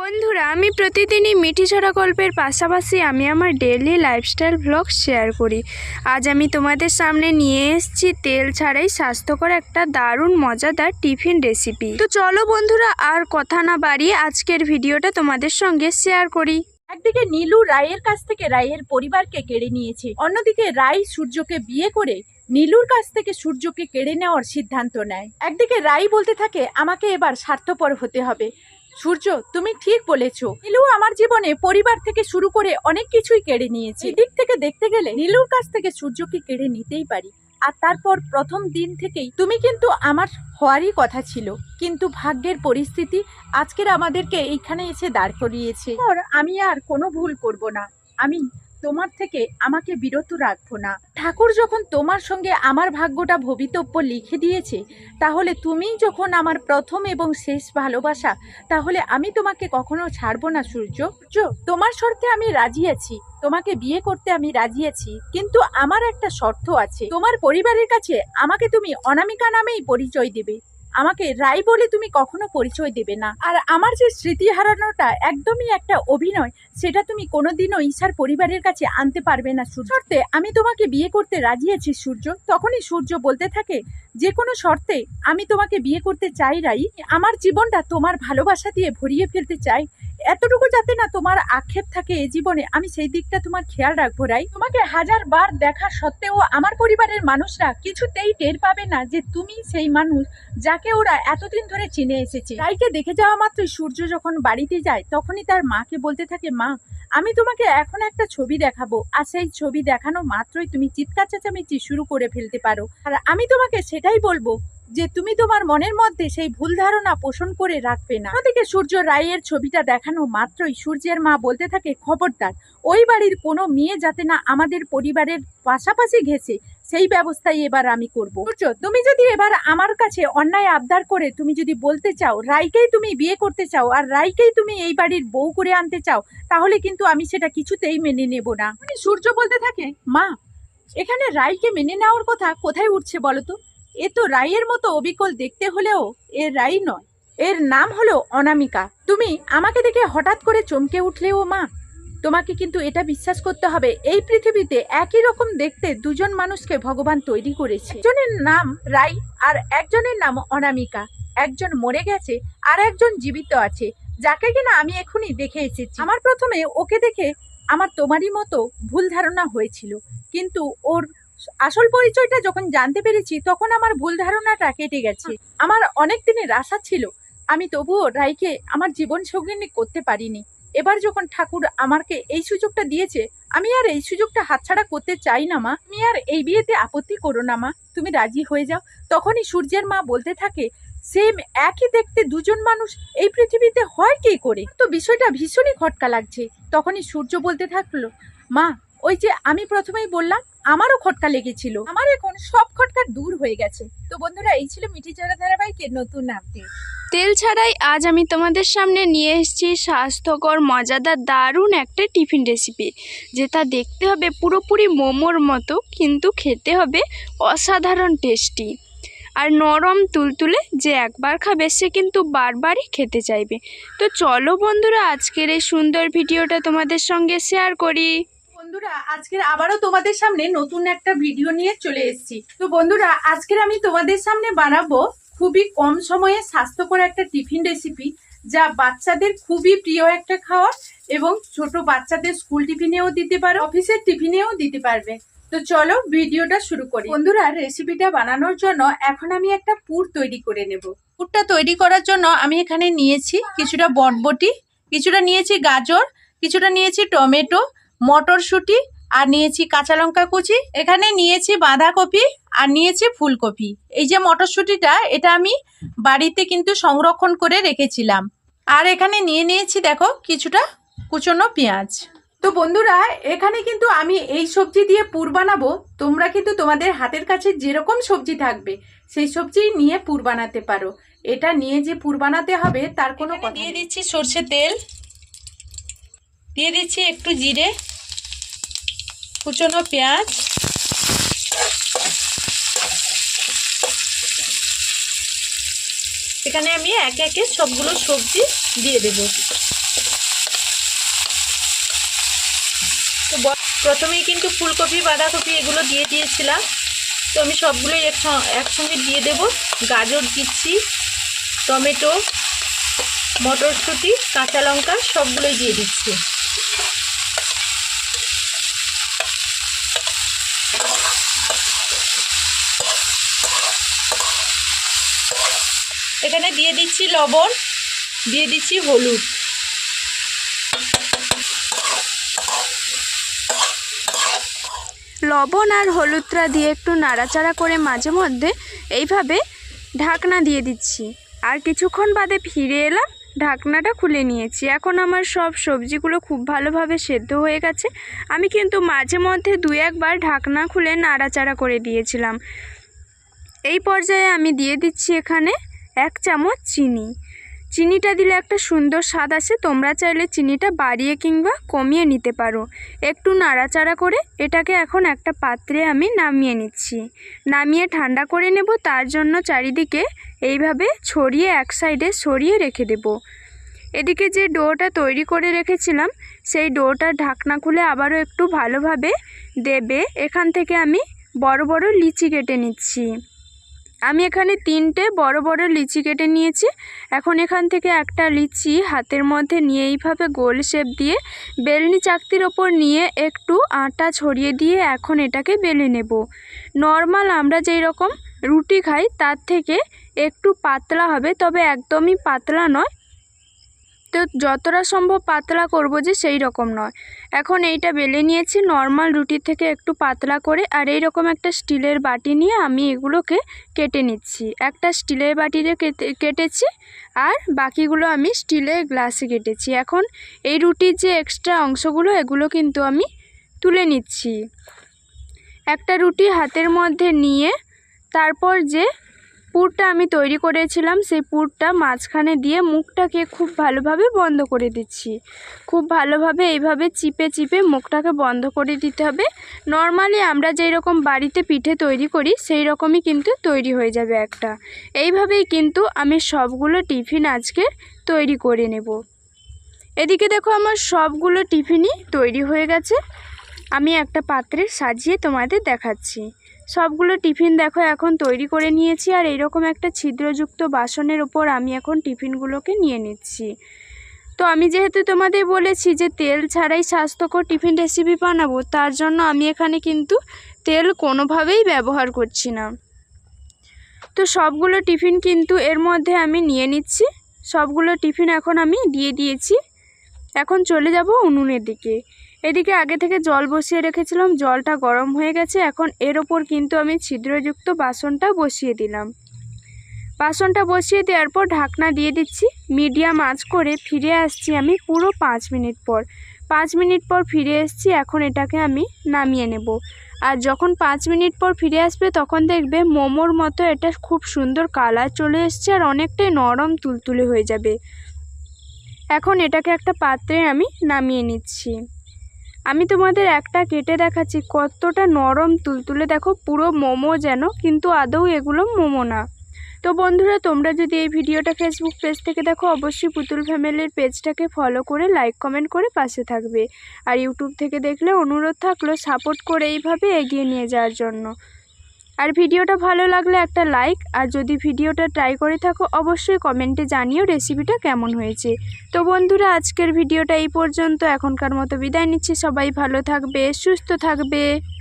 বন্ধুরা, আমি প্রতিদিনই মিঠি ছড়া গল্পের পাশাপাশি আমি আমার ডেইলি লাইফস্টাইল ব্লগ শেয়ার করি। আজ আমি তোমাদের সামনে নিয়ে এসেছি তেল ছাড়াই স্বাস্থ্যকর একটা দারুণ মজাদার টিফিন রেসিপি তো চলো বন্ধুরা, আর কথা না বাড়িয়ে আজকের ভিডিওটা তোমাদের সঙ্গে শেয়ার করি। একদিকে নীলু রায়ের কাছ থেকে রায়ের পরিবারকে কেড়ে নিয়েছে, অন্যদিকে রাই সূর্যকে বিয়ে করে নীলুর কাছ থেকে সূর্যকে কেড়ে নেওয়ার সিদ্ধান্ত নেয়। একদিকে রাই বলতে থাকে, আমাকে এবার স্বার্থপর হতে হবে। সূর্য, তুমি ঠিক বলেছ। নীলু আমার জীবনে পরিবার থেকে শুরু করে অনেক কিছুই কেড়ে নিয়েছে। দিক থেকে দেখতে গেলে নীলুর কাছ থেকে সূর্যকে কেড়ে নিতেই পারি। আর তারপর প্রথম দিন থেকেই তুমি কিন্তু আমার হওয়ারই কথা ছিল। কিন্তু ভাগ্যের পরিস্থিতি আজকের আমাদেরকে এইখানে এসে দাঁড় করিয়েছে। আমি আর কোনো ভুল করব না। আমি তোমার থেকে আমাকে বিরত রাখব না। ঠাকুর যখন তোমার সঙ্গে আমার ভাগ্যটা ভবিতব্য লিখে দিয়েছে, তাহলে তুমি যখন আমার প্রথম এবং শেষ ভালোবাসা, তাহলে আমি তোমাকে কখনো ছাড়বো না সূর্য। তোমার শর্তে আমি রাজি আছি, তোমাকে বিয়ে করতে আমি রাজি আছি, কিন্তু আমার একটা শর্ত আছে। তোমার পরিবারের কাছে আমাকে তুমি অনামিকা নামেই পরিচয় দেবে। আমাকে রাই বলে তুমি কখনো পরিচয় দেবে না। আর আমার যে স্মৃতি হারানোটা একদমই একটা অভিনয়, সেটা তুমি কোনোদিনও ঈশার পরিবারের কাছে আনতে পারবে না শর্তে আমি তোমাকে বিয়ে করতে রাজি আছি, সূর্য। তখনই সূর্য বলতে থাকে, যে কোনো শর্তে আমি তোমাকে বিয়ে করতে চাই রাই। আমার জীবনটা তোমার ভালোবাসা দিয়ে ভরিয়ে ফেলতে চাই। এতটুকু যাতে না তোমার আক্ষেপ থাকে এ জীবনে, আমি সেই দিকটা তোমার খেয়াল রাখব, রাই। তোমাকে হাজার বার দেখা সত্ত্বেও আমার পরিবারের মানুষরা কিছুতেই টের পাবে না যে তুমি সেই মানুষ যাকে ওরা এতদিন ধরে চিনে এসেছে। রাইকে দেখে যাওয়া মাত্রই সূর্য যখন বাড়িতে যায়, তখনই তার মাকে বলতে থাকে, মা, আমি তোমাকে এখন একটা ছবি দেখাবো। আর সেই ছবি দেখানো মাত্রই তুমি চিৎকার চেঁচামেচি শুরু করে ফেলতে পারো। আর আমি তোমাকে সেটাই বলব যে তুমি তোমার মনের মধ্যে সেই ভুল ধারণা পোষণ করে রাখবে না। ওদিকে সূর্য রায়ের ছবিটা দেখানো মাত্রই সূর্যের মা বলতে থাকে, খবরদার, ওই বাড়ির কোনো মেয়ে যাতে না আমাদের পরিবারের পাশাপাশি ঘেছে সেই ব্যবস্থাই এবার আমি করব। সূর্য, তুমি যদি এবার আমার কাছে অন্যায় আবদার করে তুমি যদি বলতে চাও রাইকেই তুমি বিয়ে করতে চাও আর রাইকেই তুমি এই বাড়ির বউ করে আনতে চাও, তাহলে কিন্তু আমি সেটা কিছুতেই মেনে নেব না। সূর্য বলতে থাকে, মা, এখানে রাইকে মেনে নেওয়ার কথা কোথায় উঠছে বলো তো? এ তো রাইয়ের মতো অবিকল দেখতে হলেও এ রাই নয়। এর নাম হলো অনামিকা। তুমি আমাকে দেখে হঠাৎ করে চমকে উঠলেও মা। তোমাকে কিন্তু এটা বিশ্বাস করতে হবে, এই পৃথিবীতে একই রকম দেখতে দুজন মানুষকে ভগবান তৈরি করেছে। একজনের নাম রাই আর একজনের নাম অনামিকা। একজন মরে গেছে আর একজন জীবিত আছে, যাকে কিনা আমি এখনই দেখে এসেছি। আমার প্রথমে ওকে দেখে আমার তোমারই মতো ভুল ধারণা হয়েছিল, কিন্তু ওর আসল পরিচয়টা যখন জানতে পেরেছি, তখন আমার ভুল ধারণাটা কেটে গেছে। আমার অনেক দিনের আশা ছিল, আমি তবুও রাইকে আমার জীবন সঙ্গিনী করতে পারিনি। এবার যখন ঠাকুর আমাকে এই সুযোগটা দিয়েছে, আমি আর এই সুযোগটা হাতছাড়া করতে চাই না, মা। তুমি আর এই বিয়েতে আপত্তি করো না, মা। তুমি রাজি হয়ে যাও। তখনই সূর্যের মা বলতে থাকে, সেম একই দেখতে দুজন মানুষ এই পৃথিবীতে হয় কি করে? তো বিষয়টা ভীষণই খটকা লাগছে। তখনই সূর্য বলতে থাকল, মা ওই যে আমি প্রথমেই বললাম, আমারও খটকা লেগেছিল। আমার এখন সব খটকা দূর হয়ে গেছে। তো বন্ধুরা, এই ছিল মিঠি চড়া ধারাবাহিকের নতুন আপডেট তেল ছাড়াই আজ আমি তোমাদের সামনে নিয়ে এসেছি স্বাস্থ্যকর, মজাদার, দারুণ একটা টিফিন রেসিপি যেটা দেখতে হবে পুরোপুরি মোমোর মতো, কিন্তু খেতে হবে অসাধারণ টেস্টি আর নরম তুলতুলে যে একবার খাবে, সে কিন্তু বারবারই খেতে চাইবে। তো চলো বন্ধুরা, আজকের এই সুন্দর ভিডিওটা তোমাদের সঙ্গে শেয়ার করি। বন্ধুরা, আজকের আবারও তোমাদের সামনে নতুন একটা ভিডিও নিয়ে চলে এসেছি। তো বন্ধুরা, আজকের আমি তোমাদের সামনে বানাবো খুবই কম সময়ে স্বাস্থ্যকর একটা টিফিন রেসিপি যা বাচ্চাদের খুবই প্রিয় একটা খাবার এবং ছোট বাচ্চাদের স্কুল টিফিনেও দিতে পারো, অফিসের টিফিনেও দিতে পারবে। তো চলো ভিডিওটা শুরু করি। বন্ধুরা রেসিপিটা বানানোর জন্য এখন আমি একটা পুর তৈরি করে নেব। পুরটা তৈরি করার জন্য আমি এখানে নিয়েছি কিছুটা বটবটি, কিছুটা নিয়েছি গাজর, কিছুটা নিয়েছি টমেটো মটরশুঁটি আর নিয়েছি কাঁচা লঙ্কা কুচি। এখানে নিয়েছি বাঁধাকপি আর নিয়েছি ফুলকপি। এই যে মটরশুঁটিটা এটা আমি বাড়িতে কিন্তু সংরক্ষণ করে রেখেছিলাম। আর এখানে নিয়ে নিয়েছি দেখো কিছুটা কুচনো পেঁয়াজ। তো বন্ধুরা এখানে কিন্তু আমি এই সবজি দিয়ে পুর বানাবো। তোমরা কিন্তু তোমাদের হাতের কাছে যেরকম সবজি থাকবে সেই সবজি নিয়ে পুর বানাতে পারো। এটা নিয়ে যে পুর বানাতে হবে তার কোনো দিয়ে দিচ্ছি সর্ষে তেল। দিয়ে দিচ্ছি একটু জিরে, কুচনো পেঁয়াজ। এখানে আমি একে একে সবগুলো সবজি দিয়ে দেব। তো প্রথমেই কিন্তু ফুলকপি, বাঁধাকপি এগুলো দিয়ে দিয়েছিলাম। তো আমি সবগুলোই একসঙ্গে দিয়ে দেব। গাজর দিচ্ছি টমেটো, মটরশুঁটি, কাঁচা লঙ্কা সবগুলোই দিয়ে দিচ্ছি। এখানে দিয়ে দিচ্ছি লবণ, দিয়ে দিচ্ছি হলুদ। লবণ আর হলুদটা দিয়ে একটু নাড়াচাড়া করে মাঝে মধ্যে এইভাবে ঢাকনা দিয়ে দিচ্ছি। আর কিছুক্ষণ বাদে ফিরে এলাম। ঢাকনাটা খুলে নিয়েছি। এখন আমার সব সবজিগুলো খুব ভালোভাবে সেদ্ধ হয়ে গেছে। আমি কিন্তু মাঝে মধ্যে দু একবার ঢাকনা খুলে নাড়াচাড়া করে দিয়েছিলাম। এই পর্যায়ে আমি দিয়ে দিচ্ছি এখানে এক চামচ চিনি। চিনিটা দিলে একটা সুন্দর স্বাদ আসে, তোমরা চাইলে চিনিটা বাড়িয়ে কিংবা কমিয়ে নিতে পারো। একটু নাড়াচাড়া করে এটাকে এখন একটা পাত্রে আমি নামিয়ে নিচ্ছি। নামিয়ে ঠান্ডা করে নেব, তার জন্য চারিদিকে এইভাবে ছড়িয়ে এক সাইডে সরিয়ে রেখে দেব। এদিকে যে ডোটা তৈরি করে রেখেছিলাম, সেই ডোটা ঢাকনা খুলে আবারও একটু ভালোভাবে দেবে। এখান থেকে আমি বড় বড় লিচি কেটে নিচ্ছি। আমি এখানে তিনটে বড় বড় লিচি কেটে নিয়েছি। এখন এখান থেকে একটা লিচি হাতের মধ্যে নিয়ে এইভাবে গোল শেপ দিয়ে বেলনি চাকতির ওপর নিয়ে একটু আটা ছড়িয়ে দিয়ে এখন এটাকে বেলে নেব। নর্মাল আমরা যেই রকম রুটি খাই তার থেকে একটু পাতলা হবে, তবে একদমই পাতলা নয়। তো যতটা সম্ভব পাতলা করব যে সেই রকম নয়। এখন এইটা বেলে নিয়েছি নর্মাল রুটির থেকে একটু পাতলা করে আর এই রকম একটা স্টিলের বাটি নিয়ে আমি এগুলোকে কেটে নিচ্ছি। একটা স্টিলের বাটিতে কেটে, কেটেছি আর বাকিগুলো আমি স্টিলের গ্লাসে কেটেছি। এখন এই রুটির যে এক্সট্রা অংশগুলো, এগুলো কিন্তু আমি তুলে নিচ্ছি। একটা রুটি হাতের মধ্যে নিয়ে তারপর যে পুরটা আমি তৈরি করেছিলাম, সেই পুরটা মাঝখানে দিয়ে মুখটাকে খুব ভালোভাবে বন্ধ করে দিচ্ছি। খুব ভালোভাবে এইভাবে চিপে চিপে মুখটাকে বন্ধ করে দিতে হবে। নর্মালি আমরা যেই রকম বাড়িতে পিঠে তৈরি করি, সেই রকমই কিন্তু তৈরি হয়ে যাবে একটা। এইভাবেই কিন্তু আমি সবগুলো টিফিন আজকে তৈরি করে নেব। এদিকে দেখো আমার সবগুলো টিফিনই তৈরি হয়ে গেছে। আমি একটা পাত্রে সাজিয়ে তোমাদের দেখাচ্ছি। সবগুলো টিফিন দেখো এখন তৈরি করে নিয়েছি আর এরকম একটা ছিদ্রযুক্ত বাসনের ওপর আমি এখন টিফিনগুলোকে নিয়ে নিচ্ছি। তো আমি যেহেতু তোমাদের বলেছি যে তেল ছাড়াই স্বাস্থ্যকর টিফিন রেসিপি বানাবো, তার জন্য আমি এখানে কিন্তু তেল কোনোভাবেই ব্যবহার করছি না। তো সবগুলো টিফিন কিন্তু এর মধ্যে আমি নিয়ে নিচ্ছি। সবগুলো টিফিন এখন আমি দিয়ে দিয়েছি। এখন চলে যাব উনুনের দিকে। এদিকে আগে থেকে জল বসিয়ে রেখেছিলাম, জলটা গরম হয়ে গেছে, এখন এর ওপর কিন্তু আমি ছিদ্রযুক্ত বাসনটা বসিয়ে দিলাম। বাসনটা বসিয়ে দেওয়ার পর ঢাকনা দিয়ে দিচ্ছি, মিডিয়াম আঁচ করে ফিরে আসছি আমি পুরো পাঁচ মিনিট পর। পাঁচ মিনিট পর ফিরে এসেছি, এখন এটাকে আমি নামিয়ে নেব। আর যখন পাঁচ মিনিট পর ফিরে আসবে, তখন দেখবে মোমোর মতো এটা খুব সুন্দর কালার চলে এসছে আর অনেকটাই নরম তুলতুলে হয়ে যাবে। এখন এটাকে একটা পাত্রে আমি নামিয়ে নিচ্ছি। আমি তোমাদের একটা কেটে দেখাচ্ছি, কতটা নরম তুলতুলে। দেখো, পুরো মোমো যেন, কিন্তু আদৌ এগুলো মোমো না। তো বন্ধুরা, তোমরা যদি এই ভিডিওটা ফেসবুক পেজ থেকে দেখো, অবশ্যই পুতুল ফ্যামিলির পেজটাকে ফলো করে লাইক কমেন্ট করে পাশে থাকবে। আর ইউটিউব থেকে দেখলে অনুরোধ থাকল সাপোর্ট করে এইভাবে এগিয়ে নিয়ে যাওয়ার জন্য। আর ভিডিওটা ভালো লাগলে একটা লাইক আর যদি ভিডিওটা ট্রাই করে থাকো, অবশ্যই কমেন্টে জানিও রেসিপিটা কেমন হয়েছে। তো বন্ধুরা, আজকের ভিডিওটা এই পর্যন্ত। এখনকার মতো বিদায় নিচ্ছি। সবাই ভালো থাকবে, সুস্থ থাকবে।